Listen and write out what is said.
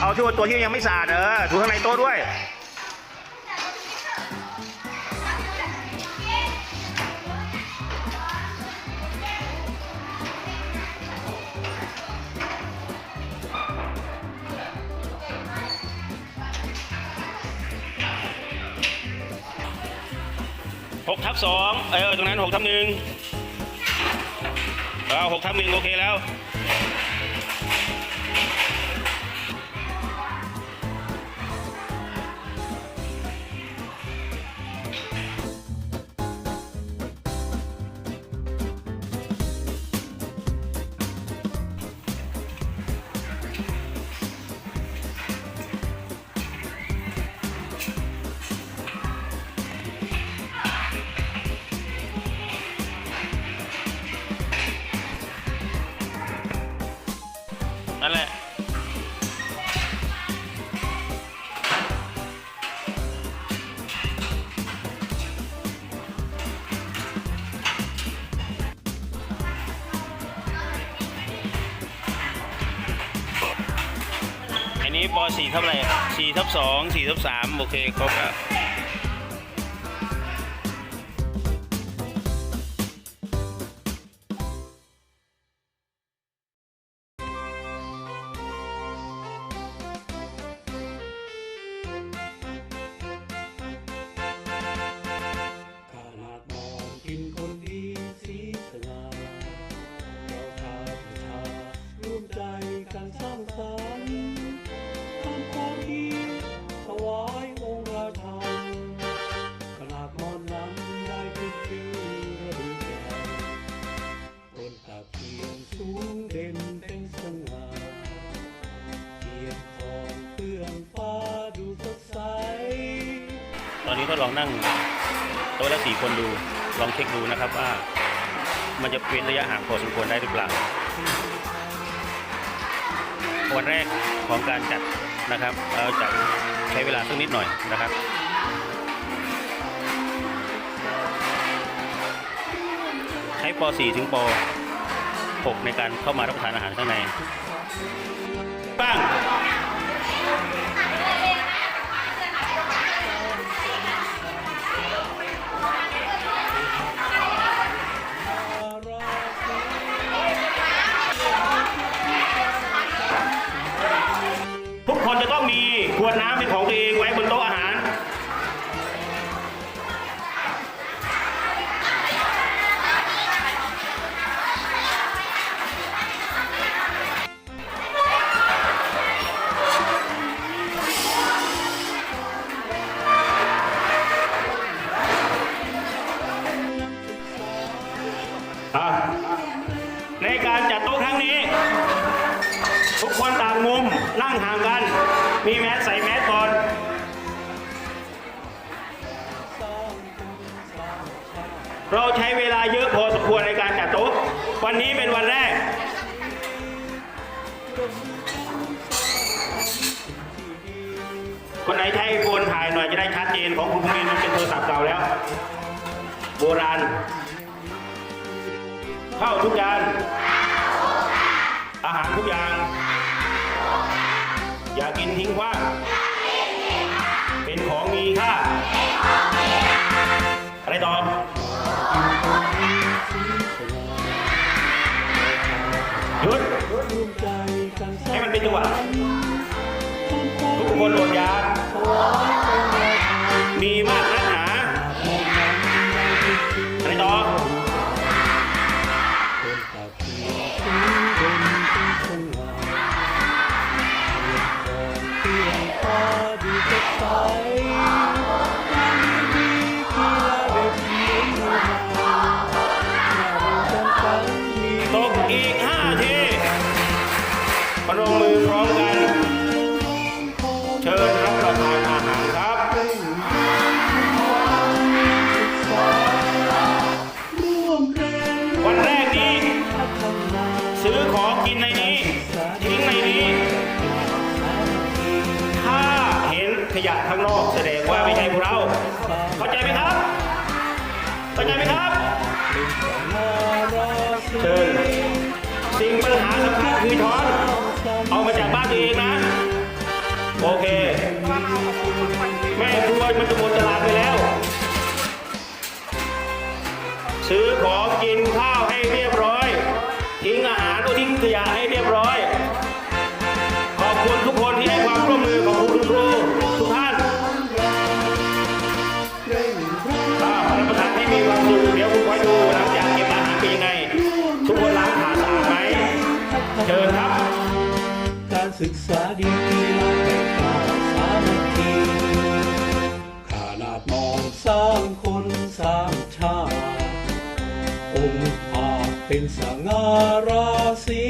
เอาที่ตัวที่ยังไม่สะอาดเออถูข้างในโต๊ะด้วย หกทับสองเออตรงนั้นหกทับหนึ่งเอาหกทับหนึ่งโอเคแล้ว อันนี้ป .4 เท่าไหร่4ทับ2 4ทับ3โอเคครบแล้ว ตอนนี้ก็ลองนั่งโต๊ะละสี่คนดูลองเช็คดูนะครับว่า มันจะเป็นระยะห่างพอสมควรได้หรือเปล่า วันแรกของการจัดนะครับ เราจะใช้เวลาสักนิดหน่อยนะครับใช้ป .4 ถึงป .6 ในการเข้ามารับประทานอาหารข้างในบ้าง วดน้ำเป็นของตัวเองไว้บนโต๊ะอาหารอะในการจัดโต๊ะครั้งนี้ ทุกคนต่างมุมนั่งห่าง มีแมสใส่แมสก่อน เราใช้เวลาเยอะพอสมควรในการจัดโต๊ะ วันนี้เป็นวันแรก คนไหนใช้ไอโฟนถ่ายหน่อยจะได้ชัดเจนของคุณภูมินมันเป็นโทรศัพท์เก่าแล้ว โบราณ เข้าทุกอย่าง อาหารทุกอย่าง อย่ากินทิ้งขว้างเป็นของมีค่าอะไรต่อหยุดร่วมใจกันสร้างให้มันเป็นจังหวะทำความทุกคนอดอยาก ตกอีกห้าทีพนมมือพร้อมกัน เชิญรับประทานอาหารครับ วันแรกนี้ ซื้อของกินในนี้ ทิ้งในนี้ ขยะข้างนอกแสดงว่าไม่ใช่พวกเรา เข้าใจไหมครับ เข้าใจไหมครับ เชิญ สิ่งปัญหาสำคัญคือท้อน เอามาจากบ้านตัวเองนะ โอเค แม่ครัวมันจะหมดตลาดไปแล้ว ซื้อของกินข้าวให้เรียบร้อย ทิ้งอาหารก็ทิ้งขยะให้ ศึกษาดีกีฬาแข่ขัสามัคคีขนาดมองสร้างคนสร้างชาติองค์อาจเป็นสง่าราศี